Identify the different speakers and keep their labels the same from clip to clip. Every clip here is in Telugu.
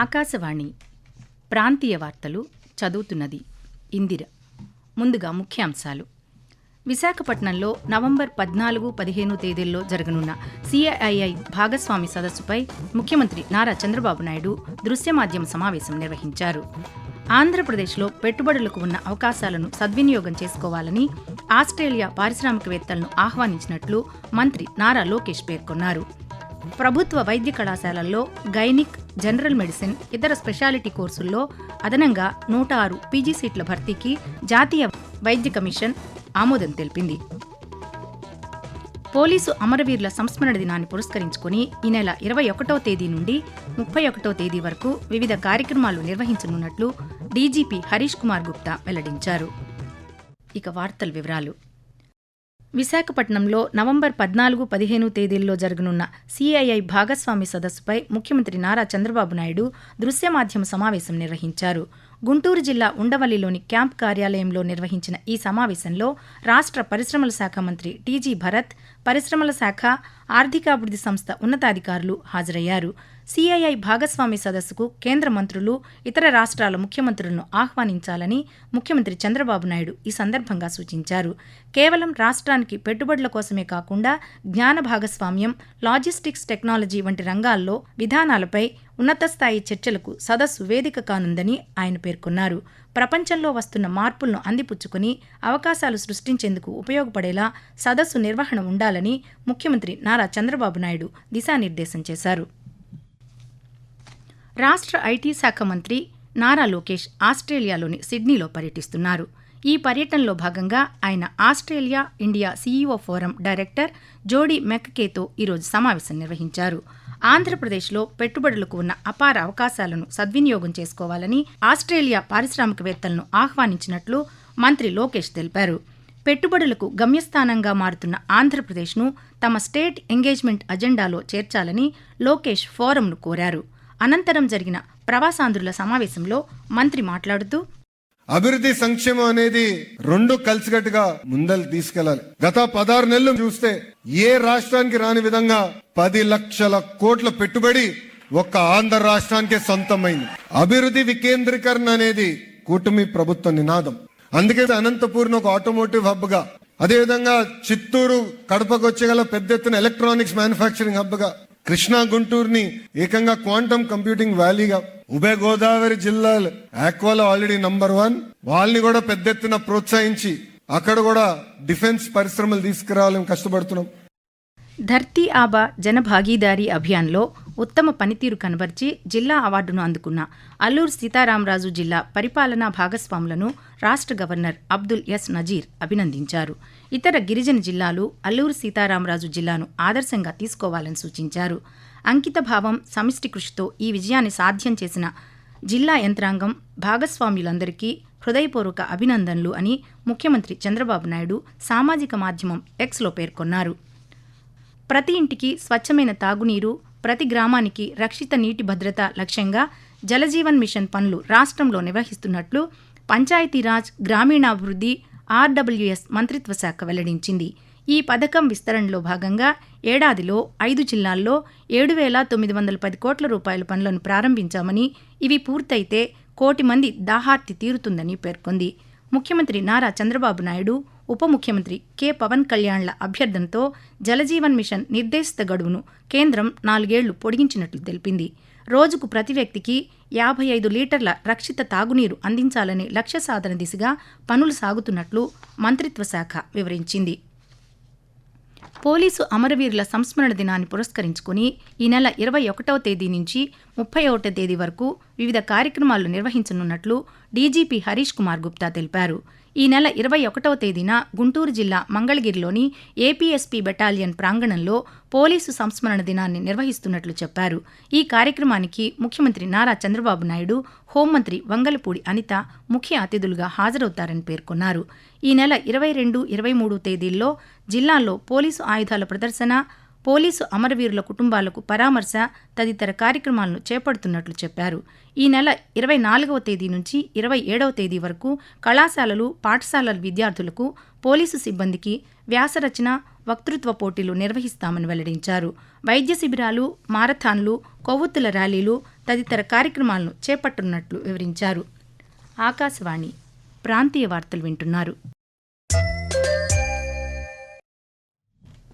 Speaker 1: ఆకాశవాణి ప్రాంతీయ వార్తలు చదువుతున్నది ఇందిర ముందుగా ముఖ్యాంశాలు విశాఖపట్నంలో నవంబర్ పద్నాలుగు పదిహేను తేదీల్లో జరగనున్న సిఐఐ భాగస్వామి సదస్సుపై ముఖ్యమంత్రి నారా చంద్రబాబు నాయుడు దృశ్య మాధ్యమ సమావేశం నిర్వహించారు ఆంధ్రప్రదేశ్లో పెట్టుబడులకు ఉన్న అవకాశాలను సద్వినియోగం చేసుకోవాలని ఆస్ట్రేలియా పారిశ్రామికవేత్తలను ఆహ్వానించినట్లు మంత్రి నారా లోకేష్ పేర్కొన్నారు ప్రభుత్వ వైద్య కళాశాలల్లో గైనిక్ జనరల్ మెడిసిన్ ఇతర స్పెషాలిటీ కోర్సుల్లో అదనంగా నూట ఆరు పీజీ సీట్ల భర్తీకి జాతీయ వైద్య కమిషన్ ఆమోదం తెలిపింది పోలీసు అమరవీరుల సంస్మరణ దినాన్ని పురస్కరించుకుని ఈ నెల ఇరవై ఒకటో తేదీ నుండి ముప్పై ఒకటో తేదీ వరకు వివిధ కార్యక్రమాలు నిర్వహించనున్నట్లు డీజీపీ హరీష్ కుమార్ గుప్తా వెల్లడించారు ఇక వార్తల వివరాలు విశాఖపట్నంలో నవంబర్ పద్నాలుగు పదిహేను తేదీల్లో జరగనున్న సిఐఐ భాగస్వామి సదస్సుపై ముఖ్యమంత్రి నారా చంద్రబాబు నాయుడు దృశ్య మాధ్యమ సమావేశం నిర్వహించారు గుంటూరు జిల్లా ఉండవల్లిలోని క్యాంప్ కార్యాలయంలో నిర్వహించిన ఈ సమావేశంలో రాష్ట్ర పరిశ్రమల శాఖ మంత్రి టీజీ భరత్ పరిశ్రమల శాఖ ఆర్థికాభివృద్ధి సంస్థ ఉన్నతాధికారులు హాజరయ్యారు సిఐఐ భాగస్వామి సదస్సుకు కేంద్ర మంత్రులు ఇతర రాష్ట్రాల ముఖ్యమంత్రులను ఆహ్వానించాలని ముఖ్యమంత్రి చంద్రబాబు నాయుడు ఈ సందర్భంగా సూచించారు కేవలం రాష్ట్రానికి పెట్టుబడుల కోసమే కాకుండా జ్ఞాన భాగస్వామ్యం లాజిస్టిక్స్ టెక్నాలజీ వంటి రంగాల్లో విధానాలపై ఉన్నత స్థాయి చర్చలకు సదస్సు వేదిక కానుందని ఆయన పేర్కొన్నారు ప్రపంచంలో వస్తున్న మార్పులను అందిపుచ్చుకుని అవకాశాలు సృష్టించేందుకు ఉపయోగపడేలా సదస్సు నిర్వహణ ఉండాలని ముఖ్యమంత్రి నారా చంద్రబాబు నాయుడు దిశానిర్దేశం చేశారు రాష్ట్ర ఐటీ శాఖ మంత్రి నారా లోకేష్ ఆస్ట్రేలియాలోని సిడ్నీలో పర్యటిస్తున్నారు ఈ పర్యటనలో భాగంగా ఆయన Australia India CEO forum director Jodie మెక్కకేతో ఈరోజు సమావేశం నిర్వహించారు ఆంధ్రప్రదేశ్లో పెట్టుబడులకు ఉన్న అపార అవకాశాలను సద్వినియోగం చేసుకోవాలని ఆస్ట్రేలియా పారిశ్రామికవేత్తలను ఆహ్వానించినట్లు మంత్రి లోకేష్ తెలిపారు పెట్టుబడులకు గమ్యస్థానంగా మారుతున్న ఆంధ్రప్రదేశ్ను తమ స్టేట్ ఎంగేజ్మెంట్ అజెండాలో చేర్చాలని లోకేష్ ఫోరంను కోరారు అనంతరం జరిగిన ప్రవాసాంధ్రుల సమావేశంలో మంత్రి మాట్లాడుతూ అభివృద్ధి సంక్షేమం అనేది రెండు కలిసికట్టుగా ముందలు తీసుకెళ్లాలి గత పదహారు నెలలు చూస్తే ఏ రాష్ట్రానికి రాని విధంగా పది లక్షల కోట్ల పెట్టుబడి ఒక్క ఆంధ్ర రాష్ట్రానికే సొంతమైంది అభివృద్ధి వికేంద్రీకరణ అనేది కూటమి ప్రభుత్వ నినాదం అందుకే అనంతపూర్ను ఒక ఆటోమోటివ్ హబ్ గా అదేవిధంగా చిత్తూరు కడపకు వచ్చే గల పెద్ద ఎత్తున ఎలక్ట్రానిక్స్ మ్యానుఫ్యాక్చరింగ్ హబ్ గా కృష్ణా గుంటూరుని ఏకంగా క్వాంటమ్ కంప్యూటింగ్ వ్యాలీగా ఉభయ గోదావరి జిల్లాలో ఆక్వాలో ఆల్రెడీ నంబర్ వన్ వాళ్ళని కూడా పెద్ద ఎత్తున ప్రోత్సహించి అక్కడ కూడా డిఫెన్స్ పరిశ్రమలు తీసుకురావాలని కష్టపడుతున్నాం ధర్తీ ఆబా జనభాగీదారీ అభియాన్లో ఉత్తమ పనితీరు కనబర్చి జిల్లా అవార్డును అందుకున్న అల్లూరు సీతారామరాజు జిల్లా పరిపాలనా భాగస్వాములను రాష్ట్ర గవర్నర్ అబ్దుల్ ఎస్ నజీర్ అభినందించారు ఇతర గిరిజన జిల్లాలు అల్లూరు సీతారామరాజు జిల్లాను ఆదర్శంగా తీసుకోవాలని సూచించారు అంకితభావం సమిష్టి కృషితో ఈ విజయాన్ని సాధ్యం చేసిన జిల్లా యంత్రాంగం భాగస్వామ్యులందరికీ హృదయపూర్వక అభినందనలు అని ముఖ్యమంత్రి చంద్రబాబు నాయుడు సామాజిక మాధ్యమం ఎక్స్లో పేర్కొన్నారు ప్రతి ఇంటికి స్వచ్ఛమైన తాగునీరు ప్రతి గ్రామానికి రక్షిత నీటి భద్రత లక్ష్యంగా జలజీవన్ మిషన్ పనులు రాష్ట్రంలో నిర్వహిస్తున్నట్లు పంచాయతీరాజ్ గ్రామీణాభివృద్ధి ఆర్డబ్ల్యూఎస్ మంత్రిత్వ శాఖ వెల్లడించింది ఈ పథకం విస్తరణలో భాగంగా ఏడాదిలో ఐదు జిల్లాల్లో ఏడు వేల తొమ్మిది వందల పది కోట్ల రూపాయల పనులను ప్రారంభించామని ఇవి పూర్తయితే కోటి మంది దాహార్తి తీరుతుందని పేర్కొంది ముఖ్యమంత్రి నారా చంద్రబాబు నాయుడు ఉప ముఖ్యమంత్రి కె పవన్ కళ్యాణ్ల అభ్యర్థనతో జలజీవన్ మిషన్ నిర్దేశిత గడువును కేంద్రం నాలుగేళ్లు పొడిగించినట్లు తెలిపింది రోజుకు ప్రతి వ్యక్తికి యాభై ఐదు లీటర్ల రక్షిత తాగునీరు అందించాలనే లక్ష్య సాధన దిశగా పనులు సాగుతున్నట్లు మంత్రిత్వ శాఖ వివరించింది పోలీసు అమరవీరుల సంస్మరణ దినాన్ని పురస్కరించుకుని ఈ నెల ఇరవై ఒకటవ తేదీ నుంచి ముప్పై ఒకటో తేదీ వరకు వివిధ కార్యక్రమాలు నిర్వహించనున్నట్లు డీజీపీ హరీష్ కుమార్ గుప్తా తెలిపారు ఈ నెల ఇరవై ఒకటవ తేదీన గుంటూరు జిల్లా మంగళగిరిలోని ఏపీఎస్పీ బెటాలియన్ ప్రాంగణంలో పోలీసు సంస్మరణ దినాన్ని నిర్వహిస్తున్నట్లు చెప్పారు ఈ కార్యక్రమానికి ముఖ్యమంత్రి నారా చంద్రబాబు నాయుడు హోంమంత్రి వంగలపూడి అనిత ముఖ్య అతిథులుగా హాజరవుతారని పేర్కొన్నారు ఈ నెల ఇరవై రెండు ఇరవై మూడు తేదీల్లో జిల్లాలో పోలీసు ఆయుధాల ప్రదర్శన పోలీసు అమరవీరుల కుటుంబాలకు పరామర్శ తదితర కార్యక్రమాలను చేపడుతున్నట్లు చెప్పారు ఈ నెల ఇరవై నాలుగవ తేదీ నుంచి ఇరవై ఏడవ తేదీ వరకు కళాశాలలు పాఠశాలల విద్యార్థులకు పోలీసు సిబ్బందికి వ్యాసరచన వక్తృత్వ పోటీలు నిర్వహిస్తామని వెల్లడించారు వైద్య శిబిరాలు మారథాన్లు కొవ్వొత్తుల ర్యాలీలు తదితర కార్యక్రమాలను చేపట్టనున్నట్లు వివరించారు ఆకాశవాణి ప్రాంతీయ వార్తలు వింటున్నారు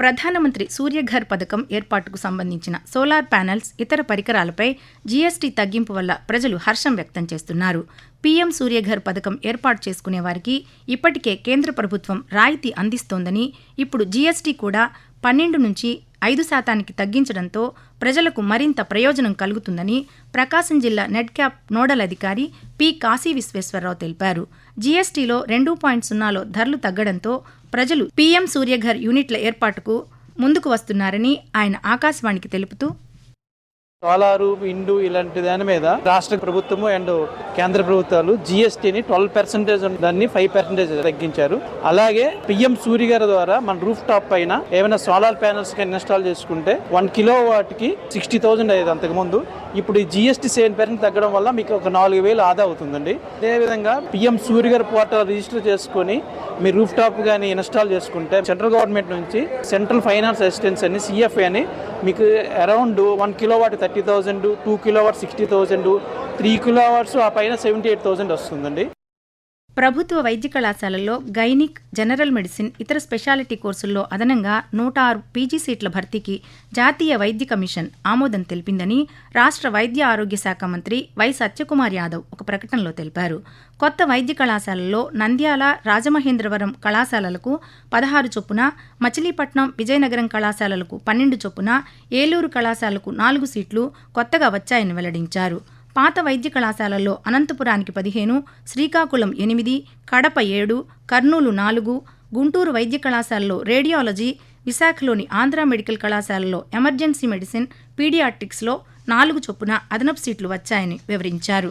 Speaker 1: ప్రధానమంత్రి సూర్యఘర్ పథకం ఏర్పాటుకు సంబంధించిన సోలార్ ప్యానెల్స్ ఇతర పరికరాలపై జీఎస్టీ తగ్గింపు వల్ల ప్రజలు హర్షం వ్యక్తం చేస్తున్నారు పీఎం సూర్యఘర్ పథకం ఏర్పాటు చేసుకునే వారికి ఇప్పటికే కేంద్ర ప్రభుత్వం రాయితీ అందిస్తోందని ఇప్పుడు జీఎస్టీ కూడా పన్నెండు నుంచి ఐదు శాతానికి తగ్గించడంతో ప్రజలకు మరింత ప్రయోజనం కలుగుతుందని ప్రకాశం జిల్లా క్యాప్ నోడల్ అధికారి పి కాశీ విశ్వేశ్వరరావు తెలిపారు జీఎస్టీలో రెండు పాయింట్ సున్నాలో ధరలు తగ్గడంతో ప్రజలు పీఎం సూర్యఘర్ యూనిట్ల ఏర్పాటుకు ముందుకు వస్తున్నారని ఆయన ఆకాశవాణికి తెలుపుతూ సోలారు ఇండు ఇలాంటి దాని మీద రాష్ట్ర ప్రభుత్వము అండ్ కేంద్ర ప్రభుత్వాలు జిఎస్టీని ట్వెల్వ్ పర్సెంటేజ్ దాన్ని ఫైవ్ పర్సెంటేజ్ తగ్గించారు అలాగే పిఎం సూర్య గారి ద్వారా మన రూఫ్ టాప్ పైన ఏమైనా సోలార్ ప్యానల్స్ ఇన్స్టాల్ చేసుకుంటే వన్ కిలో వాటికి సిక్స్టీ థౌసండ్ అయ్యేది అంతకుముందు ఇప్పుడు ఈ జిఎస్టీ సెవెన్ పర్సెంట్ తగ్గడం వల్ల మీకు ఒక నాలుగు వేలు ఆదా అవుతుందండి అదేవిధంగా పిఎం సూర్య గారి పోర్టల్ రిజిస్టర్ చేసుకొని మీ రూఫ్ టాప్ కానీ ఇన్స్టాల్ చేసుకుంటే సెంట్రల్ గవర్నమెంట్ నుంచి సెంట్రల్ ఫైనాన్స్ అసిస్టెన్స్ అని సిఎఫ్ఏ అని మీకు అరౌండ్ వన్ కిలో వాటి thirty forty thousand two kilo hours sixty thousand three kilo hours ఆ పైన సెవెంటీ ఎయిట్ థౌజండ్ వస్తుందండి ప్రభుత్వ వైద్య కళాశాలల్లో గైనిక్ జనరల్ మెడిసిన్ ఇతర స్పెషాలిటీ కోర్సుల్లో అదనంగా నూట ఆరు పీజీ సీట్ల భర్తీకి జాతీయ వైద్య కమిషన్ ఆమోదం తెలిపిందని రాష్ట్ర వైద్య ఆరోగ్య శాఖ మంత్రి వై సత్యకుమార్ యాదవ్ ఒక ప్రకటనలో తెలిపారు కొత్త వైద్య కళాశాలల్లో నంద్యాల రాజమహేంద్రవరం కళాశాలలకు పదహారు చొప్పున మచిలీపట్నం విజయనగరం కళాశాలలకు పన్నెండు చొప్పున ఏలూరు కళాశాలకు నాలుగు సీట్లు కొత్తగా వచ్చాయని వెల్లడించారు పాత వైద్య కళాశాలల్లో అనంతపురానికి పదిహేను శ్రీకాకుళం ఎనిమిది కడప ఏడు కర్నూలు నాలుగు గుంటూరు వైద్య కళాశాలలో రేడియాలజీ విశాఖలోని ఆంధ్ర మెడికల్ కళాశాలలో ఎమర్జెన్సీ మెడిసిన్ పీడియాట్రిక్స్లో నాలుగు చొప్పున అదనపు సీట్లు వచ్చాయని వివరించారు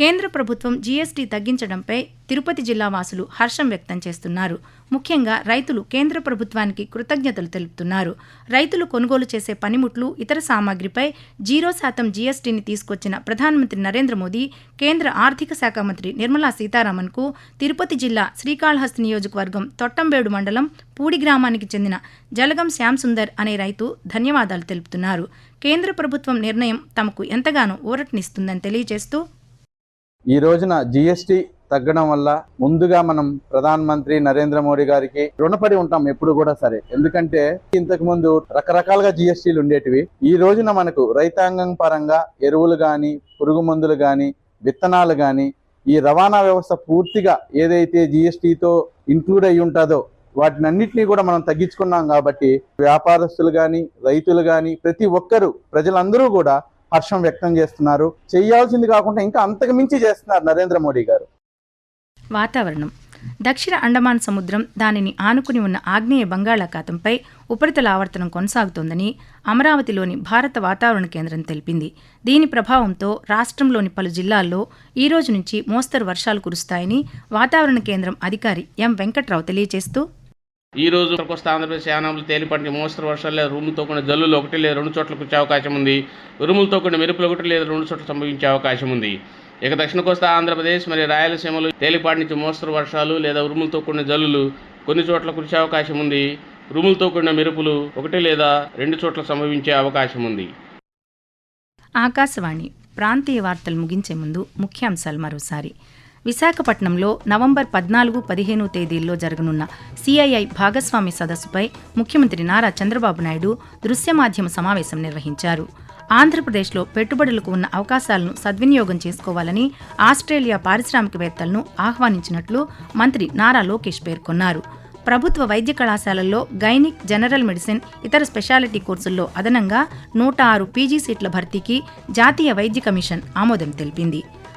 Speaker 1: కేంద్ర ప్రభుత్వం జీఎస్టీ తగ్గించడంపై తిరుపతి జిల్లా వాసులు హర్షం వ్యక్తం చేస్తున్నారు ముఖ్యంగా రైతులు కేంద్ర ప్రభుత్వానికి కృతజ్ఞతలు తెలుపుతున్నారు రైతులు కొనుగోలు చేసే పనిముట్లు ఇతర సామాగ్రిపై జీరో శాతం జీఎస్టీని తీసుకొచ్చిన ప్రధానమంత్రి నరేంద్ర మోదీ కేంద్ర ఆర్థిక శాఖ మంత్రి నిర్మలా సీతారామన్కు తిరుపతి జిల్లా శ్రీకాళహస్తి నియోజకవర్గం తొట్టంబేడు మండలం పూడి గ్రామానికి చెందిన జలగం శ్యాంసుందర్ అనే రైతు ధన్యవాదాలు తెలుపుతున్నారు కేంద్ర ప్రభుత్వం నిర్ణయం తమకు ఎంతగానో ఊరటనిస్తుందని తెలియజేస్తూ ఈ రోజున జిఎస్టి తగ్గడం వల్ల ముందుగా మనం ప్రధాన మంత్రి నరేంద్ర మోడీ గారికి రుణపడి ఉంటాం ఎప్పుడు కూడా సరే ఎందుకంటే ఇంతకు ముందు రకరకాలుగా జిఎస్టీలు ఉండేటివి ఈ రోజున మనకు రైతాంగం పరంగా ఎరువులు కానీ పురుగు మందులు కానీ విత్తనాలు కానీ ఈ రవాణా వ్యవస్థ పూర్తిగా ఏదైతే జిఎస్టీతో ఇంక్లూడ్ అయి ఉంటుందో వాటినన్నింటినీ కూడా మనం తగ్గించుకున్నాం కాబట్టి వ్యాపారస్తులు కానీ రైతులు కానీ ప్రతి ఒక్కరూ ప్రజలందరూ కూడా హర్షం వ్యక్తం చేస్తున్నారు చేయాల్సింది కాకుండా ఇంకా అంతకు మించి చేస్తున్నారు నరేంద్ర మోడీ గారు వాతావరణం దక్షిణ అండమాన్ సముద్రం దానిని ఆనుకుని ఉన్న ఆగ్నేయ బంగాళాఖాతంపై ఉపరితల ఆవర్తనం కొనసాగుతోందని అమరావతిలోని భారత వాతావరణ కేంద్రం తెలిపింది దీని ప్రభావంతో రాష్ట్రంలోని పలు జిల్లాల్లో ఈ రోజు నుంచి మోస్తరు వర్షాలు కురుస్తాయని వాతావరణ కేంద్రం అధికారి ఎం వెంకట్రావు తెలియజేస్తూ ఈ రోజు కోస్తా ఆంధ్రప్రదేశ్ యానాములు తేలిపడిన మోస్తరు వర్షాలు లేదు రూములతో కూడిన జల్లులు ఒకటి లేదా రెండు చోట్ల కుచ్చే అవకాశం ఉంది ఉరుములతో కూడిన మెరుపులు ఒకటి లేదా రెండు చోట్ల సంభవించే అవకాశం ఉంది ఇక దక్షిణ కోస్తా ఆంధ్రప్రదేశ్ మరియు రాయలసీమలు తేలిపాటి నుంచి మోస్తరు వర్షాలు లేదా ఉరుములతో కూడిన జల్లులు కొన్ని చోట్ల కురిసే అవకాశం ఉంది ఉరుములతో కూడిన మెరుపులు ఒకటి లేదా రెండు చోట్ల సంభవించే అవకాశం ఉంది ఆకాశవాణి ప్రాంతీయ వార్తలు ముగించే ముందు ముఖ్యాంశాలు మరోసారి విశాఖపట్నంలో నవంబర్ పద్నాలుగు పదిహేను తేదీల్లో జరగనున్న సిఐఐ భాగస్వామి సదస్సుపై ముఖ్యమంత్రి నారా చంద్రబాబు నాయుడు దృశ్య మాధ్యమ సమావేశం నిర్వహించారు ఆంధ్రప్రదేశ్లో పెట్టుబడులకు ఉన్న అవకాశాలను సద్వినియోగం చేసుకోవాలని ఆస్ట్రేలియా పారిశ్రామికవేత్తలను ఆహ్వానించినట్లు మంత్రి నారా లోకేష్ పేర్కొన్నారు ప్రభుత్వ వైద్య కళాశాలల్లో గైనిక్ జనరల్ మెడిసిన్ ఇతర స్పెషాలిటీ కోర్సుల్లో అదనంగా నూట ఆరు పీజీ సీట్ల భర్తీకి జాతీయ వైద్య కమిషన్ ఆమోదం తెలిపింది